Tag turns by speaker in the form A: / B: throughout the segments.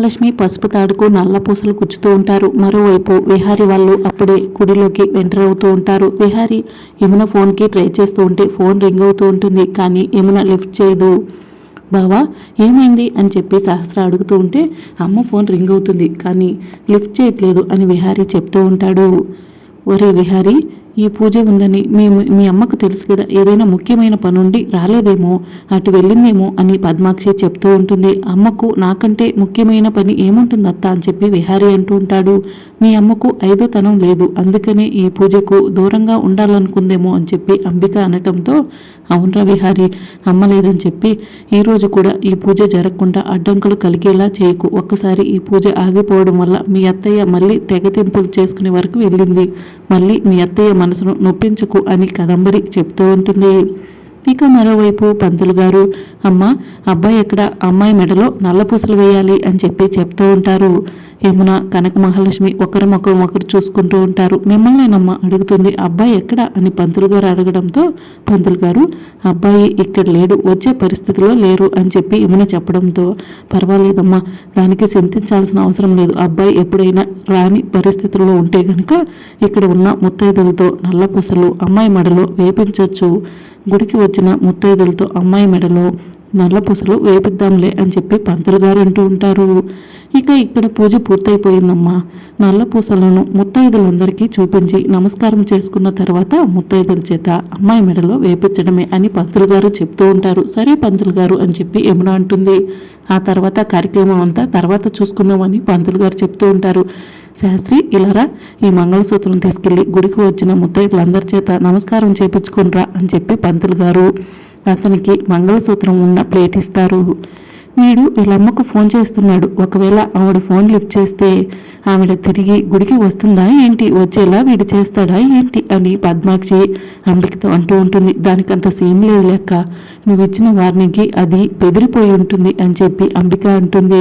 A: మహాలక్ష్మి పసుపు తాడుకు నల్ల పూసలు గుచ్చుతూ ఉంటారు. మరోవైపు విహారి వాళ్ళు అప్పుడే గుడిలోకి ఎంటర్ అవుతూ ఉంటారు. విహారి యమున ఫోన్కి ట్రై చేస్తూ ఉంటే ఫోన్ రింగ్ అవుతూ ఉంటుంది. కానీ యమున లిఫ్ట్ చేయదు. బావా ఏమైంది? అని చెప్పి సహస్ర అడుగుతూ ఉంటే అమ్మ ఫోన్ రింగ్ అవుతుంది. కానీ లిఫ్ట్ చేయట్లేదు అని విహారీ చెప్తూ ఉంటాడు. ఒరే విహారీ ఈ పూజ ఉందని మేము మీ అమ్మకు తెలుసు కదా ఏదైనా ముఖ్యమైన పనుండి రాలేదేమో అటు వెళ్ళిందేమో అని పద్మాక్షి చెప్తూ ఉంటుంది. అమ్మకు నాకంటే ముఖ్యమైన పని ఏముంటుంది అత్త అని చెప్పి విహారి అంటూ ఉంటాడు. మీ అమ్మకు ఐదో తనం లేదు అందుకనే ఈ పూజకు దూరంగా ఉండాలనుకుందేమో అని చెప్పి అంబిక అనటంతో అవునరా విహారి అమ్మ లేదని చెప్పి ఈరోజు కూడా ఈ పూజ జరగకుండా అడ్డంకులు కలిగేలా చేయకు. ఒక్కసారి ఈ పూజ ఆగిపోవడం వల్ల మీ అత్తయ్య మళ్ళీ తెగతింపులు చేసుకునే వరకు వెళ్ళింది. మళ్ళీ మీ అత్తయ్య మనసును నొప్పించుకు అని కదంబరి చెప్తూ ఉంటుంది. ఇక మరోవైపు పంతులు గారు అమ్మ అబ్బాయి ఎక్కడ? అమ్మాయి మెడలో నల్లపూసలు వేయాలి అని చెప్పి చెప్తూ ఉంటారు. యమున కనక మహాలక్ష్మి ఒకరినొకరు ఒకరు చూసుకుంటూ ఉంటారు. మిమ్మల్నేనమ్మ అడుగుతుంది. అబ్బాయి ఎక్కడ? అని పంతులు గారు అడగడంతో పంతులు గారు అబ్బాయి ఇక్కడ లేడు వచ్చే పరిస్థితిలో లేరు అని చెప్పి యమున చెప్పడంతో పర్వాలేదమ్మా దానికి చింతించాల్సిన అవసరం లేదు. అబ్బాయి ఎప్పుడైనా రాని పరిస్థితుల్లో ఉంటే కనుక ఇక్కడ ఉన్న ముత్తైదులతో నల్లపూసలు అమ్మాయి మెడలో వేపించవచ్చు గుడికి వచ్చిన ముత్తైదులతో అమ్మాయి మెడలో నల్ల పూసలు వేపిద్దాంలే అని చెప్పి పంతులు గారు అంటూ ఉంటారు. ఇక ఇక్కడ పూజ పూర్తయిపోయిందమ్మా. నల్ల పూసలను ముత్తైదులందరికీ చూపించి నమస్కారం చేసుకున్న తర్వాత ముత్తైదుల చేత అమ్మాయి మెడలో వేపించడమే అని పంతులు గారు చెప్తూ ఉంటారు. సరే పంతులు గారు అని చెప్పి యమున అంటుంది. ఆ తర్వాత కార్యక్రమం అంతా తర్వాత చూసుకుందామని పంతులు గారు చెప్తూ ఉంటారు. శాస్త్రి ఇలారా? ఈ మంగళసూత్రం తీసుకెళ్ళి గుడికి వచ్చిన ముత్తైదులందరి చేత నమస్కారం చేపించుకునిరా అని చెప్పి పంతులు గారు అతనికి మంగళసూత్రం ఉన్న ప్లేట్ ఇస్తారు. వీడు వీళ్ళమ్మకు ఫోన్ చేస్తున్నాడు. ఒకవేళ ఆవిడ ఫోన్ లిఫ్ట్ చేస్తే ఆవిడ తిరిగి గుడికి వస్తుందా ఏంటి? వచ్చేలా వీడు చేస్తాడా ఏంటి? అని పద్మాక్షి అంబికతో అంటూ ఉంటుంది. దానికంత సీన్ లేదు లెక్క. నువ్వు ఇచ్చిన వార్నింగ్కి అది బెదిరిపోయి ఉంటుంది అని చెప్పి అంబిక అంటుంది.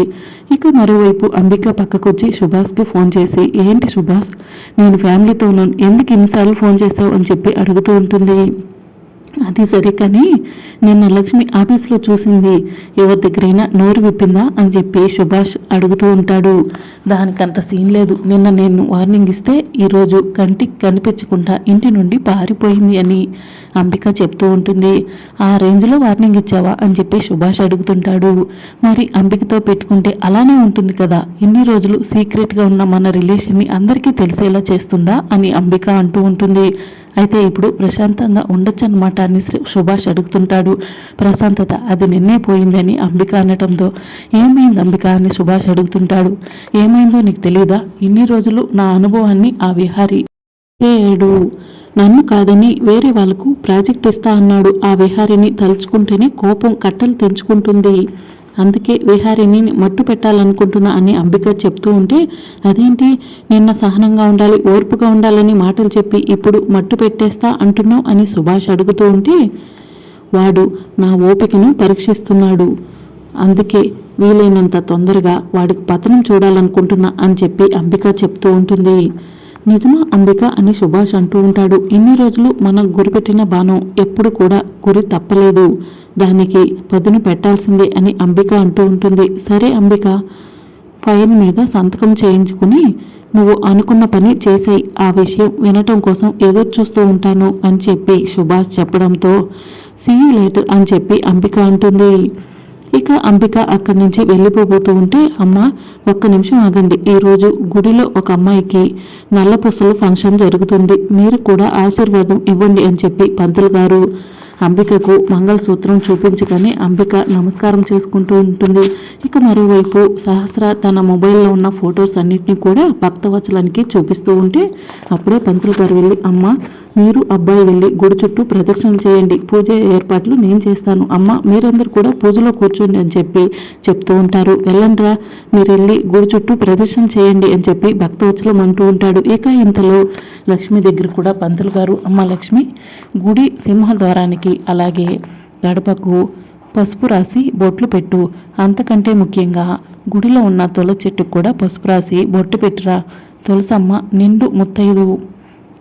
A: ఇక మరోవైపు అంబిక పక్కకొచ్చి సుభాష్కి ఫోన్ చేసి ఏంటి సుభాష్? నేను ఫ్యామిలీతో ఉన్నాను. ఎందుకు ఇన్నిసార్లు ఫోన్ చేశావు? అని చెప్పి అడుగుతూ ఉంటుంది. అది సరే కానీ నిన్న లక్ష్మి ఆఫీస్లో చూసింది ఎవరి దగ్గరైనా నోరు విప్పిందా అని చెప్పి సుభాష్ అడుగుతూ ఉంటాడు. దానికంత సీన్ లేదు. నిన్న నేను వార్నింగ్ ఇస్తే ఈరోజు కంటికి కనిపించకుండా ఇంటి నుండి పారిపోయింది అని అంబిక చెప్తూ ఉంటుంది. ఆ రేంజ్లో వార్నింగ్ ఇచ్చావా అని చెప్పి సుభాష్ అడుగుతుంటాడు. మరి అంబికతో పెట్టుకుంటే అలానే ఉంటుంది కదా? ఇన్ని రోజులు సీక్రెట్గా ఉన్న మన రిలేషన్ని అందరికీ తెలిసేలా చేస్తుందా అని అంబిక అంటూ ఉంటుంది. అయితే ఇప్పుడు ప్రశాంతంగా ఉండొచ్చు అనమాట అని సుభాష్ అడుగుతుంటాడు. ప్రశాంతత అది నిన్నే పోయిందని అంబిక అనటంతో. ఏమైంది అంబిక అని సుభాష్ అడుగుతుంటాడు. ఏమైందో నీకు తెలియదా ఇన్ని రోజులు నా అనుభవాన్ని ఆ విహారి ఏడు నన్ను కాదని వేరే వాళ్ళకు ప్రాజెక్ట్ ఇస్తా అన్నాడు. ఆ విహారిని తలుచుకుంటేనే కోపం కట్టలు తెంచుకుంటుంది. అందుకే విహారిని మట్టు పెట్టాలనుకుంటున్నా అని అంబిక చెప్తూ ఉంటే అదేంటి? నిన్న సహనంగా ఉండాలి ఓర్పుగా ఉండాలని మాటలు చెప్పి ఇప్పుడు మట్టు పెట్టేస్తా అంటున్నావు? అని సుభాష్ అడుగుతూ ఉంటే వాడు నా ఓపికను పరీక్షిస్తున్నాడు. అందుకే వీలైనంత తొందరగా వాడికి పతనం చూడాలనుకుంటున్నా అని చెప్పి అంబిక చెప్తూ ఉంటుంది. నిజమా అంబిక? అని సుభాష్ అంటూ ఉంటాడు. ఇన్ని రోజులు మనకు గురిపెట్టిన బాణం ఎప్పుడు కూడా గురి తప్పలేదు. దానికి పదును పెట్టాల్సిందే అని అంబిక అంటూ ఉంటుంది. సరే అంబిక ఫైల్ మీద సంతకం చేయించుకుని నువ్వు అనుకున్న పని చేసేయి. ఆ విషయం వినటం కోసం ఎదురు చూస్తూ ఉంటాను అని చెప్పి సుభాష్ చెప్పడంతో సీయూ లేటర్ అని చెప్పి అంబిక అంటుంది. ఇక అంబిక అక్కడి నుంచి వెళ్ళిపోబోతూ ఉంటే అమ్మ ఒక్క నిమిషం ఆగండి. ఈరోజు గుడిలో ఒక అమ్మాయికి నల్ల పూసలు ఫంక్షన్ జరుగుతుంది. మీరు కూడా ఆశీర్వాదం ఇవ్వండి అని చెప్పి పంతులు గారు అంబికకు మంగళసూత్రం చూపించగానే అంబిక నమస్కారం చేసుకుంటూ ఉంటుంది. ఇక మరోవైపు సహస్ర తన మొబైల్లో ఉన్న ఫొటోస్ అన్నిటినీ కూడా భక్తవచలానికి చూపిస్తూ ఉంటే అప్పుడే పంతులు గారు వెళ్ళి అమ్మ మీరు అబ్బాయి వెళ్ళి గుడి చుట్టూ ప్రదక్షిణలు చేయండి. పూజ ఏర్పాట్లు నేను చేస్తాను. అమ్మ మీరందరూ కూడా పూజలో కూర్చోండి అని చెప్పి చెప్తూ ఉంటారు. వెళ్ళండ్రా మీరు వెళ్ళి గుడి చుట్టూ ప్రదర్శన చేయండి అని చెప్పి భక్తవచలం అంటూ ఉంటాడు. ఇక ఇంతలో లక్ష్మి దగ్గర కూడా పంతులు గారు అమ్మ లక్ష్మి గుడి సింహద్వారానికి అలాగే గడపకు పసుపు రాసి బొట్లు పెట్టు. అంతకంటే ముఖ్యంగా గుడిలో ఉన్న తుల చెట్టుకు కూడా పసుపు రాసి బొట్టు పెట్టురా. తులసమ్మ నిండు ముత్తైదు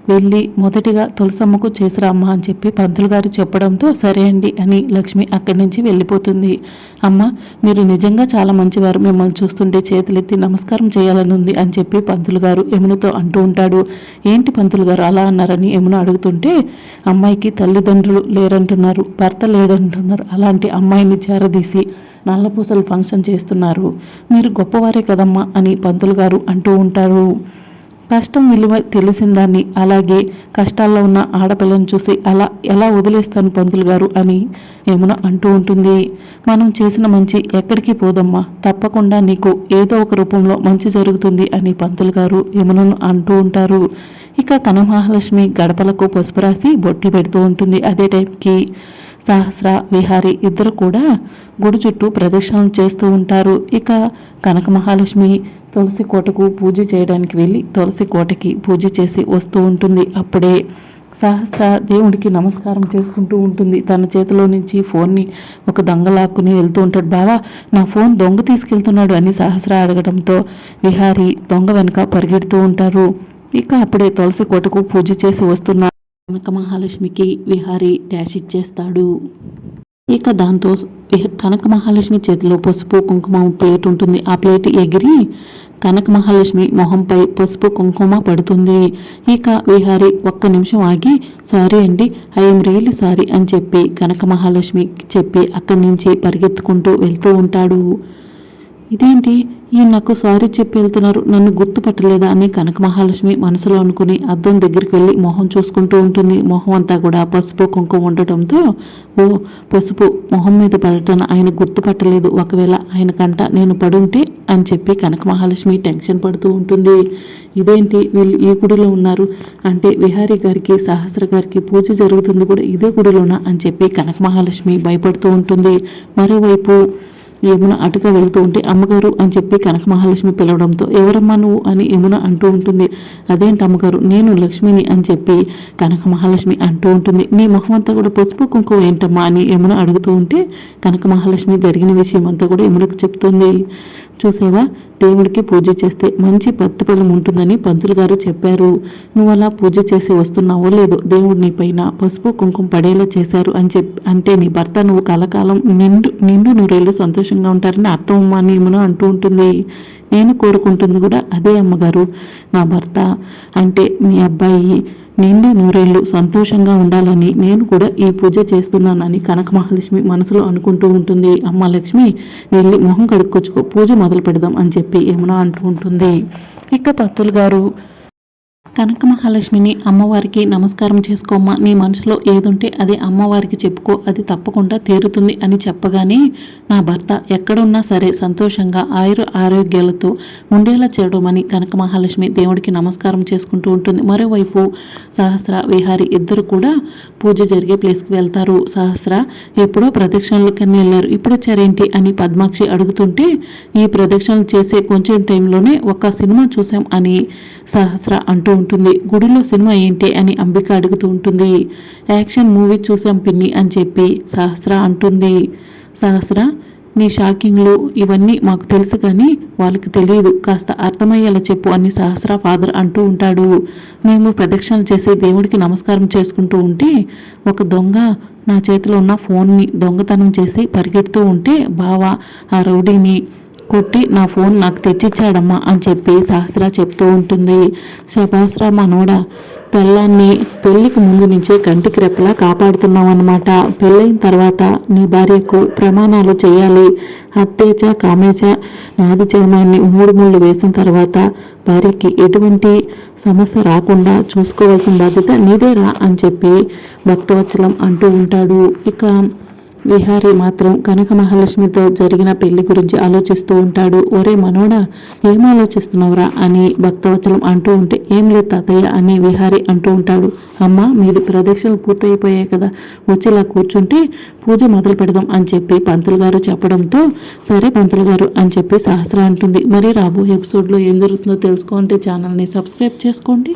A: వెళ్ళి మొదటిగా తులసమ్మకు చేసిరా అమ్మ అని చెప్పి పంతులు గారు చెప్పడంతో సరే అండి అని లక్ష్మి అక్కడి నుంచి వెళ్ళిపోతుంది. అమ్మ మీరు నిజంగా చాలా మంచివారు. మిమ్మల్ని చూస్తుంటే చేతులెత్తి నమస్కారం చేయాలని ఉంది అని చెప్పి పంతులు గారు యమునతో అంటూ ఉంటాడు. ఏంటి పంతులు గారు అలా అన్నారని యమున అడుగుతుంటే అమ్మాయికి తల్లిదండ్రులు లేరంటున్నారు భర్త లేడంటున్నారు. అలాంటి అమ్మాయిని చేరదీసి నల్లపూసలు ఫంక్షన్ చేస్తున్నారు. మీరు గొప్పవారే కదమ్మా అని పంతులు గారు అంటూ ఉంటారు. కష్టం విలువ తెలిసిన దాన్ని అలాగే కష్టాల్లో ఉన్న ఆడపిల్లను చూసి అలా ఎలా వదిలేస్తాను పంతులు గారు అని యమున అంటూ ఉంటుంది. మనం చేసిన మంచి ఎక్కడికి పోదమ్మా? తప్పకుండా నీకు ఏదో ఒక రూపంలో మంచి జరుగుతుంది అని పంతులు గారు యమునను అంటూ ఉంటారు. ఇక కనమహాలక్ష్మి గడపలకు పసుపు రాసి బొట్లు పెడుతూ ఉంటుంది. అదే టైంకి సహస్ర విహారి ఇద్దరు కూడా గుడి చుట్టూ ప్రదక్షిణలు చేస్తూ ఉంటారు. ఇక కనక మహాలక్ష్మి తులసి కోటకు పూజ చేయడానికి వెళ్ళి తులసి కోటకి పూజ చేసి వస్తూ ఉంటుంది. అప్పుడే సహస్ర దేవుడికి నమస్కారం చేసుకుంటూ ఉంటుంది. తన చేతిలో నుంచి ఫోన్ని ఒక దొంగ లాక్కుని వెళ్తూ ఉంటాడు. బావా నా ఫోన్ దొంగ తీసుకెళ్తున్నాడు అని సహస్ర అడగడంతో విహారి దొంగ వెనుక పరిగెడుతూ ఉంటారు. ఇక అప్పుడే తులసి కోటకు పూజ చేసి వస్తున్న కనక మహాలక్ష్మికి విహారీ డాష్ ఇచ్చేస్తాడు. ఇక దాంతో కనక మహాలక్ష్మి చేతిలో పసుపు కుంకుమ ప్లేట్ ఉంటుంది. ఆ ప్లేట్ ఎగిరి కనక మహాలక్ష్మి మొహంపై పసుపు కుంకుమ పడుతుంది. ఇక విహారి ఒక్క నిమిషం ఆగి సారీ అండి ఐఎమ్ రియల్లీ సారీ అని చెప్పి కనక మహాలక్ష్మి చెప్పి అక్కడి నుంచి పరిగెత్తుకుంటూ వెళ్తూ ఉంటాడు. ఇదేంటి? ఈ నాకు సారీ చెప్పి వెళ్తున్నారు. నన్ను గుర్తుపట్టలేదా అని కనక మహాలక్ష్మి మనసులో అనుకుని అద్దం దగ్గరికి వెళ్ళి మొహం చూసుకుంటూ ఉంటుంది. మొహం అంతా కూడా పసుపు కుంకుమ ఉండటంతో ఓ పసుపు మొహం మీద పడటం ఆయన గుర్తుపట్టలేదు. ఒకవేళ ఆయన కంట నేను పడుంటే అని చెప్పి కనక మహాలక్ష్మి టెన్షన్ పడుతూ ఉంటుంది. ఇదేంటి? వీళ్ళు ఈ గుడిలో ఉన్నారు. అంటే విహారీ గారికి సహస్ర గారికి పూజ జరుగుతుంది కూడా ఇదే గుడిలోనా అని చెప్పి కనక మహాలక్ష్మి భయపడుతూ ఉంటుంది. మరోవైపు యమున అటుగా వెళ్తూ ఉంటే అమ్మగారు అని చెప్పి కనక మహాలక్ష్మి పిలవడంతో ఎవరమ్మా నువ్వు? అని యమున అంటూ ఉంటుంది. అదేంటి అమ్మగారు నేను లక్ష్మిని అని చెప్పి కనక మహాలక్ష్మి అంటూ ఉంటుంది. నీ మొహం అంతా కూడా పసుపు కుంకుమ ఏంటమ్మా? అని యమున అడుగుతూ ఉంటే కనక మహాలక్ష్మి జరిగిన విషయం అంతా కూడా యమునకు చెప్తుంది. చూసావా? దేవుడికి పూజ చేస్తే మంచి ప్రతిఫలం ఉంటుందని పంతులు గారు చెప్పారు. నువ్వు అలా పూజ చేసి వస్తున్నావో లేదో దేవుడు నీ పైన పసుపు కుంకుమ పడేలా చేశారు అని చెప్పి అంటే నీ భర్త నువ్వు కలకాలం నిండు నిండు నూరేళ్ళు సంతోషంగా ఉంటారని అర్థం అమ్మా అని అంటూ ఉంటుంది. నేను కోరుకుంటుంది కూడా అదే అమ్మగారు. నా భర్త అంటే మీ అబ్బాయి నిండు నూరేళ్ళు సంతోషంగా ఉండాలని నేను కూడా ఈ పూజ చేస్తున్నానని కనక మహాలక్ష్మి మనసులో అనుకుంటూ ఉంటుంది. అమ్మ లక్ష్మి వెళ్ళి మొహం కడుక్కొచ్చుకో పూజ మొదలు పెడదాం అని చెప్పి యమున అంటూ ఉంటుంది. ఇక పత్తులు గారు కనక మహాలక్ష్మిని అమ్మవారికి నమస్కారం చేసుకోమ్మా నీ మనసులో ఏదుంటే అది అమ్మవారికి చెప్పుకో. అది తప్పకుండా తీరుతుంది అని చెప్పగానే నా భర్త ఎక్కడున్నా సరే సంతోషంగా ఆయుర ఆరోగ్యాలతో ఉండేలా చేయడమని కనక మహాలక్ష్మి దేవుడికి నమస్కారం చేసుకుంటూ ఉంటుంది. మరోవైపు సహస్ర విహారి ఇద్దరు కూడా పూజ జరిగే ప్లేస్కి వెళ్తారు. సహస్ర ఎప్పుడో ప్రదక్షిణలకని వెళ్ళారు ఇప్పుడు వచ్చారేంటి అని పద్మాక్షి అడుగుతుంటే ఈ ప్రదక్షిణలు చేసే కొంచెం టైంలోనే ఒక సినిమా చూసాం అని సహస్ర అంటూ ఉంటుంది. గుడిలో సినిమా ఏంటి అని అంబిక అడుగుతూ ఉంటుంది. యాక్షన్ మూవీ చూసాం పిన్ని అని చెప్పి సహస్ర అంటుంది. సహస్ర నీ షాకింగ్లు ఇవన్నీ మాకు తెలుసు కానీ వాళ్ళకి తెలియదు. కాస్త అర్థమయ్యేలా చెప్పు అని సహస్ర ఫాదర్ అంటూ ఉంటాడు. మేము ప్రదక్షిణలు చేసి దేవుడికి నమస్కారం చేసుకుంటూ ఉంటే ఒక దొంగ నా చేతిలో ఉన్న ఫోన్ని దొంగతనం చేసి పరిగెడుతూ ఉంటే బావ ఆ రౌడీని కొట్టి నా ఫోన్ నాకు తెచ్చిచ్చాడమ్మా అని చెప్పి సహస్ర చెప్తూ ఉంటుంది. శభాస్ర మనోడా పెళ్ళాన్ని పెళ్ళికి ముందు నుంచే కంటికి రెప్పలా కాపాడుతున్నావు అనమాట పెళ్ళైన తర్వాత నీ భార్యకు ప్రమాణాలు చేయాలి. అత్తేచ కామేచ నాది చర్మాన్ని మూడు ముళ్ళు వేసిన తర్వాత భార్యకి ఎటువంటి సమస్య రాకుండా చూసుకోవాల్సిన బాధ్యత నీదేరా అని చెప్పి భక్తవత్సలం అంటూ ఉంటాడు. ఇక విహారీ మాత్రం కనక మహాలక్ష్మితో జరిగిన పెళ్ళి గురించి ఆలోచిస్తూ ఉంటాడు. ఒరే మనోడా ఏం ఆలోచిస్తున్నావురా? అని భక్తవచలం అంటూ ఉంటే ఏం లేదు తాతయ్య అని విహారీ అంటూ ఉంటాడు. అమ్మ మీది ప్రదక్షిణలు పూర్తయిపోయాయి కదా వచ్చేలా కూర్చుంటే పూజ మొదలు పెడదాం అని చెప్పి పంతులు గారు చెప్పడంతో సరే పంతులు గారు అని చెప్పి సహస్ర అంటుంది. మరి రాబో ఎపిసోడ్లో ఏం జరుగుతుందో తెలుసుకోండి ఛానల్ని సబ్స్క్రైబ్ చేసుకోండి.